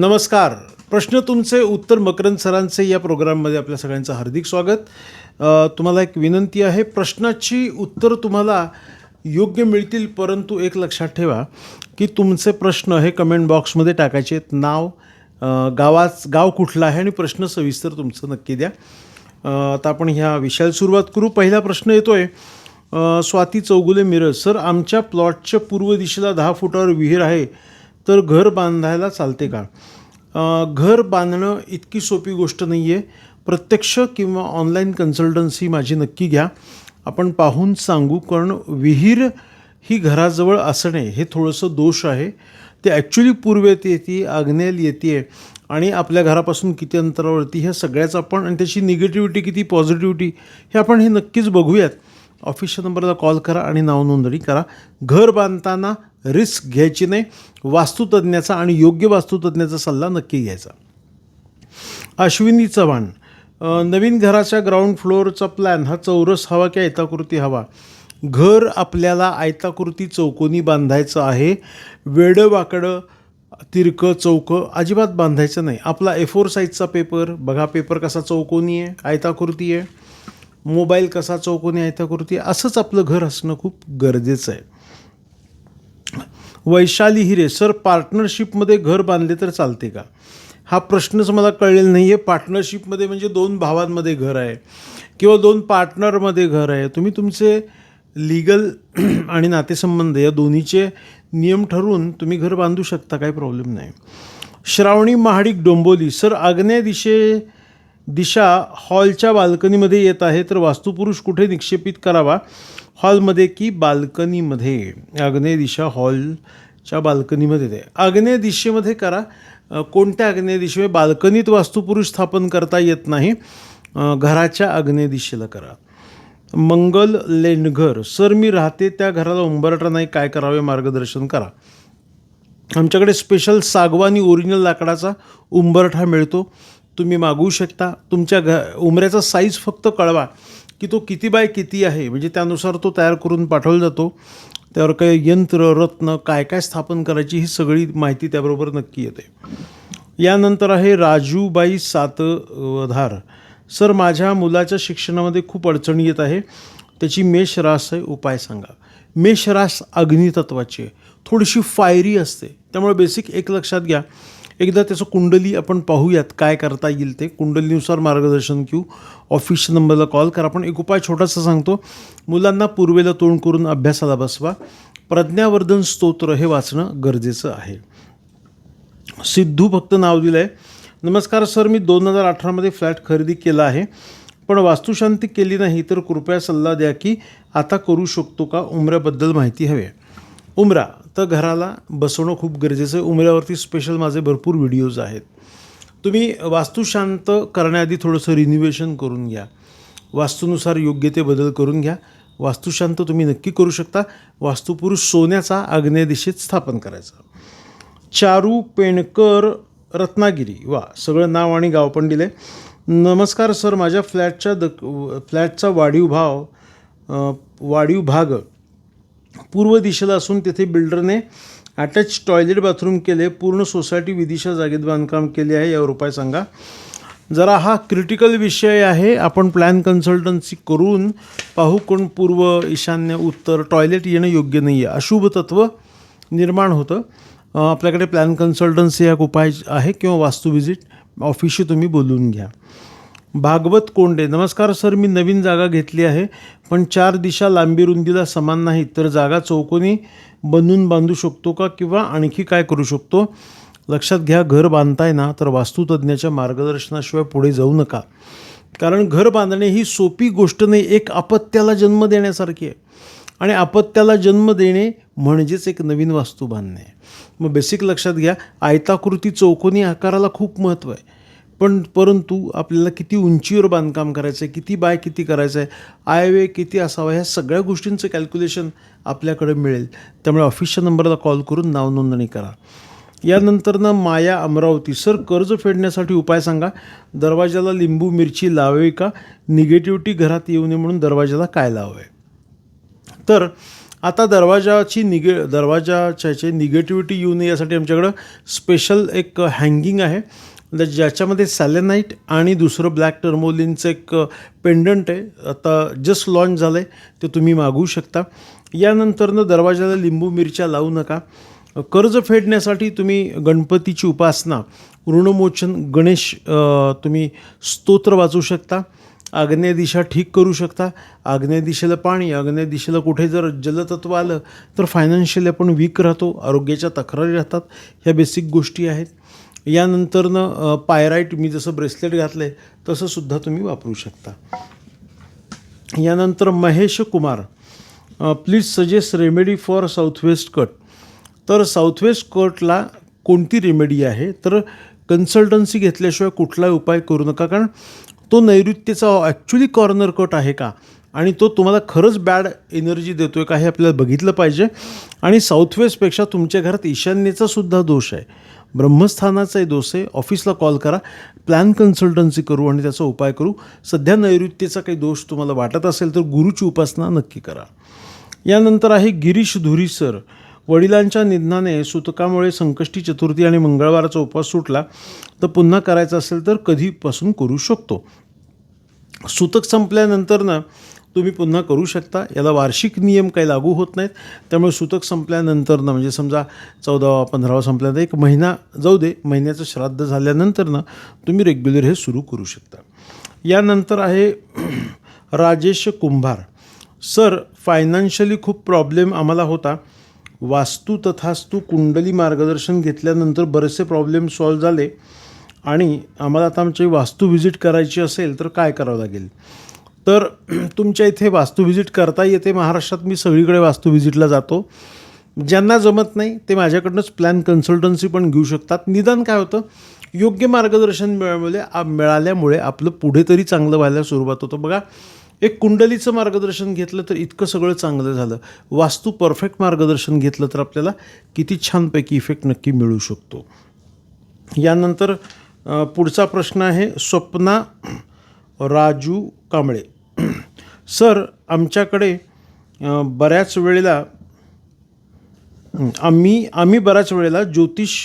नमस्कार. प्रश्न तुमचे उत्तर मकरंद सरांचे या प्रोग्राममध्ये आपल्या सगळ्यांचं हार्दिक स्वागत. तुम्हाला एक विनंती आहे प्रश्नाची उत्तर तुम्हाला योग्य मिळतील परंतु एक लक्षात ठेवा की तुमचे प्रश्न हे कमेंट बॉक्समध्ये टाकायचे आहेत. नाव गावाच गाव कुठलं आहे आणि प्रश्न सविस्तर तुमचं नक्की द्या. आता आपण ह्या विषयाला सुरुवात करू. पहिला प्रश्न येतो आहे स्वाती चौगुले मिरज. सर आमच्या प्लॉटच्या पूर्व दिशेला दहा फुटावर विहीर आहे. तर घर बांधायला चालते का? घर बांधणं इतकी सोपी गोष्ट नाही आहे प्रत्यक्ष किंवा ऑनलाईन कन्सल्टन्सी माझी नक्की घ्या. आपण पाहून सांगू कारण विहीर ही घराजवळ असणे हे थोडंसं दोष आहे. ते ॲक्च्युली पूर्वेत येते आग्नेयल येते आणि आपल्या घरापासून किती अंतरावरती ह्या सगळ्याच आपण आणि त्याची निगेटिव्हिटी किती पॉझिटिव्हिटी हे आपण हे नक्कीच बघूयात. ऑफिसच्या नंबरला कॉल करा आणि नाव नोंदणी करा. घर बांधताना रिस्क घ्यायची नाही वास्तुतज्ञाचा आणि योग्य वास्तुतज्ञाचा सल्ला नक्की घ्यायचा. अश्विनी चव्हाण नवीन घराच्या ग्राउंड फ्लोअरचा प्लॅन हा चौरस हवा की आयताकृती हवा? घर आपल्याला आयताकृती चौकोनी बांधायचं आहे. वेडं वाकडं तिरकं चौकं अजिबात बांधायचं नाही. आपला ए फोर साईजचा पेपर बघा पेपर कसा चौकोनी आहे आयताकृती आहे. मोबाईल कसा चौकोनी आयताकृती आहे. असंच आपलं घर असणं खूप गरजेचं आहे. वैशाली हिरे सर पार्टनरशिपमध्ये घर बांधले तर चालते का? हा प्रश्नच मला कळलेला नाही आहे पार्टनरशिपमध्ये म्हणजे दोन भावांमध्ये घर आहे किंवा दोन पार्टनरमध्ये घर आहे. तुम्ही तुमचे लिगल आणि नातेसंबंध या दोन्हीचे नियम ठरवून तुम्ही घर बांधू शकता काही प्रॉब्लेम नाही. श्रावणी महाडिक डोंबोली सर आग्नेय दिशे दिशा हॉलच्या बाल्कनीमध्ये येत आहे तर वास्तुपुरुष कुठे निक्षेपित करावा? हॉलमध्ये की बाल्कनीमध्ये? आग्नेय दिशा हॉलच्या बाल्कनीमध्ये ते आग्नेय दिशेमध्ये करा. कोणत्या आग्नेय दिशेमध्ये? बाल्कनीत वास्तुपुरुष स्थापन करता येत नाही. घराच्या आग्नेय दिशेला करा. मंगल लेंडघर. सर मी राहते त्या घराला उंबरठा नाही. काय करावे? मार्गदर्शन करा. आमच्याकडे स्पेशल सागवानी ओरिजिनल लाकडाचा उंबरठा मिळतो. तुम्ही मागवू शकता. तुमच्या घ उंबऱ्याचा साईज फक्त कळवा की तो किती बाय किती आहे. म्हणजे त्यानुसार तो तयार करून पाठवला जातो. त्यावर काही यंत्र रत्न काय काय स्थापन करायची ही सगळी माहिती त्याबरोबर नक्की येते. यानंतर आहे राजूबाई सातधार सर माझ्या मुलाच्या शिक्षणामध्ये खूप अडचणी येत आहे. त्याची मेष रास आहे उपाय सांगा. मेष रास अग्नितत्वाची आहे. थोडीशी फायरी असते. त्यामुळे बेसिक एक लक्षात घ्या. एकदा त्याचं कुंडली आपण पाहूयात काय करता येईल ते. कुंडलीनुसार मार्गदर्शन घेऊ. ऑफिसच्या नंबरला कॉल करा. आपण एक उपाय छोटासा सांगतो. मुलांना पूर्वेला तोंड करून अभ्यासाला बसवा. प्रज्ञावर्धन स्तोत्र हे वाचणं गरजेचं आहे. सिद्धू फक्त नाव दिलं आहे नमस्कार सर मी दोन हजार अठरामध्ये फ्लॅट खरेदी केला आहे. पण वास्तुशांती केली नाही तर कृपया सल्ला द्या की आता करू शकतो का? उमऱ्याबद्दल माहिती हवी आहे. उमरा तर घराला बसवणं खूप गरजेचं आहे. उमऱ्यावरती स्पेशल माझे भरपूर व्हिडिओज आहेत. तुम्ही वास्तुशांत करण्याआधी थोडंसं रिन्युवेशन करून घ्या. वास्तूनुसार योग्य ते बदल करून घ्या. वास्तुशांत तुम्ही नक्की करू शकता. वास्तुपुरुष सोन्याचा आग्नेय दिशेत स्थापन करायचा. चारू पेणकर रत्नागिरी. वा सगळं नाव आणि गाव पण दिले नमस्कार सर. माझ्या फ्लॅटच्या दक फ्लॅटचा वाढीव भाव वाढीव भाग पूर्व दिशेला असून तेथे बिल्डरने अटॅच टॉयलेट बाथरूम केले पूर्ण सोसायटी विदिशा जागेत बांधकाम केले आहे यावर उपाय सांगा. जरा हा क्रिटिकल विषय आहे आपण प्लॅन कन्सल्टन्सी करून पाहू कोण पूर्व ईशान्य उत्तर टॉयलेट येणं योग्य नाही आहे अशुभ तत्व निर्माण होतं. आपल्याकडे प्लॅन कन्सल्टन्सी हा एक उपाय आहे किंवा वास्तू व्हिजिट ऑफिसशी तुम्ही बोलून घ्या. भागवत कोंडे नमस्कार सर मी नवीन जागा घेतली आहे पण चार दिशा लांबी रुंदीला समान नाहीत तर जागा चौकोनी बनवून बांधू शकतो का किंवा आणखी काय करू शकतो? लक्षात घ्या घर बांधताय ना तर वास्तुतज्ञाच्या मार्गदर्शनाशिवाय पुढे जाऊ नका. कारण घर बांधणे ही सोपी गोष्ट नाही एक अपत्याला जन्म देण्यासारखी आहे. आणि अपत्याला जन्म देणे म्हणजेच एक नवीन वास्तू बांधणे. मग बेसिक लक्षात घ्या आयताकृती चौकोनी आकाराला खूप महत्त्व आहे. पण परंतु आपल्याला किती उंचीवर बांधकाम करायचं आहे किती बाय किती करायचं आहे आयवे किती असावा ह्या सगळ्या गोष्टींचं कॅल्क्युलेशन आपल्याकडे मिळेल. त्यामुळे ऑफिसच्या नंबरला कॉल करून नाव नोंदणी करा. यानंतर ना माया अमरावती. सर कर्ज फेडण्यासाठी उपाय सांगा. दरवाजाला लिंबू मिरची लावावी का? निगेटिव्हिटी घरात येऊ नये म्हणून दरवाजाला काय लावावे? तर आता दरवाजाची निगे दरवाजाच्या निगेटिव्हिटी येऊ नये यासाठी आमच्याकडं स्पेशल एक हँगिंग आहे. म्हणजे ज्याच्यामध्ये सॅलेनाईट आणि दुसरं ब्लॅक टर्मोलिनचं एक पेंडंट आहे. आता जस्ट लॉन्च झालं आहे ते तुम्ही मागवू शकता. यानंतरनं दरवाजाला लिंबू मिरच्या लावू नका. कर्ज फेडण्यासाठी तुम्ही गणपतीची उपासना ऋणमोचन गणेश तुम्ही स्तोत्र वाचू शकता. आग्नेय दिशा ठीक करू शकता. आग्नेय दिशेला पाणी आग्नेय दिशेला कुठे जर जलतत्व आलं तर फायनान्शियली आपण वीक राहतो आरोग्याच्या तक्रारी राहतात. ह्या बेसिक गोष्टी आहेत. यानंतरनं पायराईट मी जसं ब्रेसलेट घातलं आहे तसंसुद्धा तुम्ही वापरू शकता. यानंतर Mahesh Kumar please suggest remedy for south west cut तर साऊथ वेस्ट कटला कोणती रेमेडी आहे? तर कन्सल्टन्सी घेतल्याशिवाय कुठलाही उपाय करू नका कारण तो नैऋत्येचा ॲक्च्युली कॉर्नर कट आहे का? आणि तो तुम्हाला खरंच बॅड एनर्जी देतो आहे का हे आपल्याला बघितलं पाहिजे. आणि साऊथ वेस्टपेक्षा तुमच्या घरात ईशान्येचा सुद्धा दोष आहे. ब्रह्मस्थानाचाही दोष आहे. ऑफिसला कॉल करा. प्लॅन कन्सल्टन्सी करू आणि त्याचा उपाय करू. सध्या नैऋत्येचा काही दोष तुम्हाला वाटत असेल तर गुरुची उपासना नक्की करा. यानंतर आहे गिरीश धुरी सर. वडिलांच्या निधनाने सुतकामुळे संकष्टी चतुर्थी आणि मंगळवाराचा उपवास सुटला. तर पुन्हा करायचा असेल तर कधीपासून करू शकतो? सुतक संपल्यानंतर ना तुम्ही पुन्हा करू शकता. याला वार्षिक नियम काही लागू होत नाहीत. त्यामुळे सुतक संपल्यानंतरनं म्हणजे समजा चौदावा पंधरावा संपल्यानंतर एक महिना जाऊ दे महिन्याचं श्राद्ध झाल्यानंतरनं तुम्ही रेग्युलर हे सुरू करू शकता. यानंतर आहे राजेश कुंभार. सर फायनान्शियली खूप प्रॉब्लेम आम्हाला होता. वास्तू तथास्तू कुंडली मार्गदर्शन घेतल्यानंतर बरेचसे प्रॉब्लेम सॉल्व झाले. आणि आम्हाला आता आमची वास्तू व्हिजिट करायची असेल तर काय करावं लागेल? तर तुमच्या इथे वास्तू व्हिजिट करता येते. महाराष्ट्रात मी सगळीकडे वास्तू व्हिजिटला जातो. ज्यांना जमत नाही ते माझ्याकडनंच प्लॅन कन्सल्टन्सी पण घेऊ शकतात. निदान काय होतं? योग्य मार्गदर्शन मिळामुळे मिळाल्यामुळे आपलं पुढे तरी चांगलं व्हायला सुरुवात होतं. बघा एक कुंडलीचं मार्गदर्शन घेतलं तर इतकं सगळं चांगलं झालं. वास्तू परफेक्ट मार्गदर्शन घेतलं तर आपल्याला किती छानपैकी इफेक्ट नक्की मिळू शकतो. यानंतर पुढचा प्रश्न आहे स्वप्ना राजू कांबळे. सर आमच्याकडे बऱ्याच वेळेला आम्ही आम्ही बऱ्याच वेळेला ज्योतिष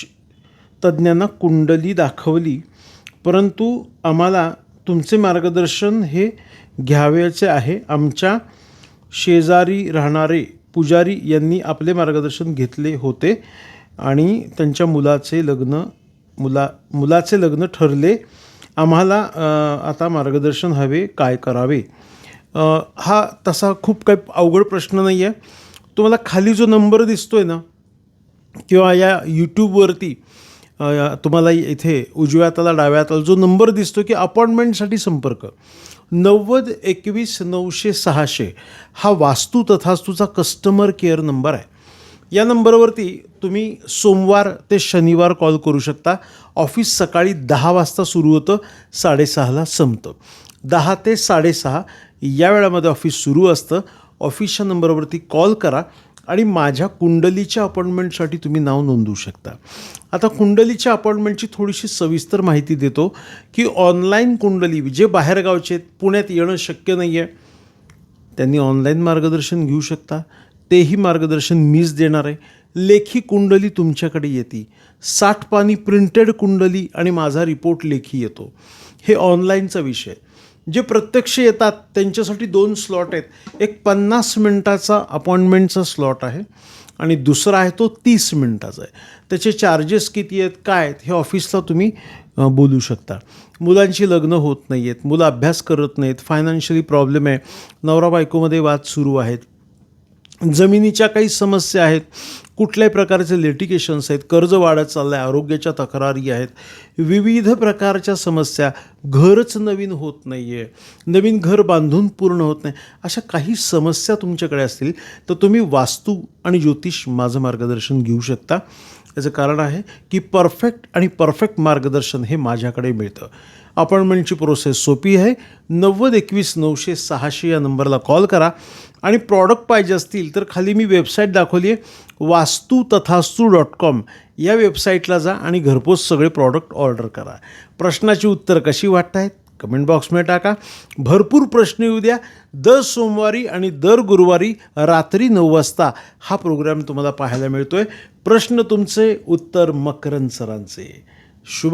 तज्ज्ञांना कुंडली दाखवली परंतु आम्हाला तुमचे मार्गदर्शन हे घ्यावयाचे आहे. आमच्या शेजारी राहणारे पुजारी यांनी आपले मार्गदर्शन घेतले होते आणि त्यांच्या मुलाचे लग्न मुला मुलाचे लग्न ठरले. आम्हाला आता मार्गदर्शन हवे काय करावे? हा तसा खूप काही अवघड प्रश्न नाही आहे तुम्हाला खाली जो नंबर दिसतो आहे ना किंवा या यूट्यूबवरती तुम्हाला इथे उजव्या हाताला डाव्या हाताला जो नंबर दिसतो की अपॉइंटमेंटसाठी संपर्क. नव्वद एकवीस नऊशे सहाशे हा वास्तू तथास्तूचा कस्टमर केअर नंबर आहे. या नंबरवरती तुम्ही सोमवार ते शनिवार कॉल करू शकता. ऑफिस सकाळी दहा वाजता सुरू होतं साडेसहाला संपतं. दहा ते साडेसहा या वेळामध्ये ऑफिस सुरू असतं. ऑफिसच्या नंबरवरती कॉल करा आणि माझ्या कुंडलीच्या अपॉइंटमेंटसाठी तुम्ही नाव नोंदवू शकता. आता कुंडलीच्या अपॉइंटमेंटची थोडीशी सविस्तर माहिती देतो की ऑनलाईन कुंडली जे बाहेरगावचे आहेत पुण्यात येणं शक्य नाही आहे त्यांनी ऑनलाईन मार्गदर्शन घेऊ शकता. तेही मार्गदर्शन मीच देणार आहे. लेखी कुंडली तुमच्याकडे येते. साठ पानी प्रिंटेड कुंडली आणि माझा रिपोर्ट लेखी येतो. हे ऑनलाईनचा विषय आहे. जे प्रत्यक्ष येतात त्यांच्यासाठी दोन स्लॉट आहेत. एक पन्नास मिनटाचा अपॉइंटमेंटचा स्लॉट आहे आणि दुसरा आहे तो तीस मिनटाचा आहे. त्याचे चार्जेस किती आहेत काय आहेत हे ऑफिसला तुम्ही बोलू शकता. मुलांची लग्न होत नाही आहेत मुलं अभ्यास करत नाहीत फायनान्शियली प्रॉब्लेम आहे. नवरा बायकोमध्ये वाद सुरू आहेत. जमिनीच्या काही समस्या आहेत कुठल्याही प्रकारचे लिटिगेशन्स आहेत कर्ज वाढत चाललं आहे आरोग्याच्या तक्रारी आहेत विविध प्रकारच्या समस्या घरच नवीन होत नाही आहे नवीन घर बांधून पूर्ण होत नाही अशा काही समस्या तुमच्याकडे असतील तर तुम्ही वास्तू आणि ज्योतिष माझं मार्गदर्शन घेऊ शकता. याचं कारण आहे की परफेक्ट आणि परफेक्ट मार्गदर्शन हे माझ्याकडे मिळतं. अपॉइंटमेंटची प्रोसेस सोपी आहे. नव्वद एकवीस नऊशे सहाशे या नंबरला कॉल करा. आणि प्रॉडक्ट पाहिजे असतील तर खाली मी वेबसाईट दाखवली आहे वास्तू तथास्तू डॉट कॉम या वेबसाईटला जा आणि घरपोच सगळे प्रॉडक्ट ऑर्डर करा. प्रश्नाची उत्तर कशी वाटत आहेत कमेंट बॉक्समध्ये टाका. भरपूर प्रश्न येऊ द्या. दर सोमवारी आणि दर गुरुवारी रात्री नऊ वाजता हा प्रोग्राम तुम्हाला पाहायला मिळतो आहे प्रश्न तुमचे उत्तर मकरन सरांचे. शुभ